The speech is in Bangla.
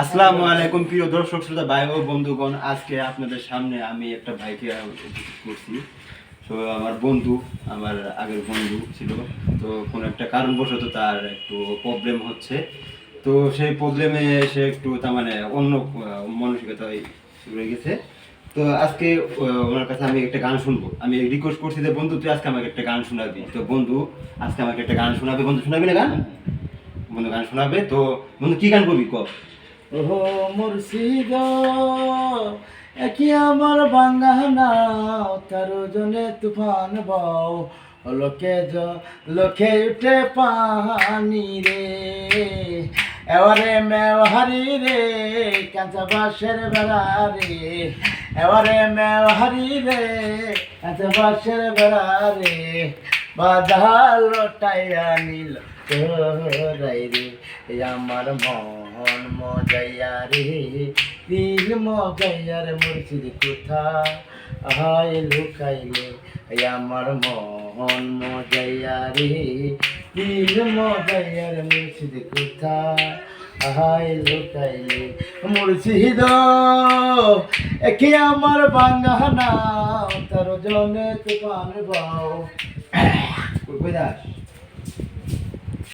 আসসালামু আলাইকুম, প্রিয় দর্শক, শ্রোতা, ভাই ও বন্ধুগণ। আজকে আপনাদের সামনে আমি একটা ভাইকে করছি। তো আমার বন্ধু, আমার আগের বন্ধু ছিল। তো কোনো একটা কারণবশত তার একটু প্রবলেম হচ্ছে। তো সেই প্রবলেমে সে একটু তার মানে অন্য মানসিকতায় রয়ে গেছে। তো আজকে ওনার কাছে আমি একটা গান শুনব। আমি রিকোয়েস্ট করছি যে, বন্ধু, তুই আজকে আমাকে একটা গান শোনাবি। তো বন্ধু, আজকে আমাকে একটা গান শোনাবে। বন্ধু, শোনাবি না গান? বন্ধু, গান শোনাবে? তো বন্ধু, কি গান করবি কব ওহো মুর্শিদ একই আমার বাঙ্গানা তার জনে তুফান বাও। লোকে জ, লোকে উঠে পানি রে। এবারে মেওহারি রে, কাঁচা বাসের বেড়া রে। এবারে মেওহারি রে, কাঁচা বাসের বেড়া রে। বাধা লোটাইয়া নিল তোরাই রে আমার মন মজাইয়া রে। দিল মজাইয়ার মুর্শিদ কোথা আহাই লুকাইলে আমার মন মজাইয়া রে। দিল মজাইয়ার মুর্শিদ কোথা আহাই লুকাইলে, মুর্শিদ। একে আমার বাঙ্গানা তার জনে তুফান বাও কই কই যাস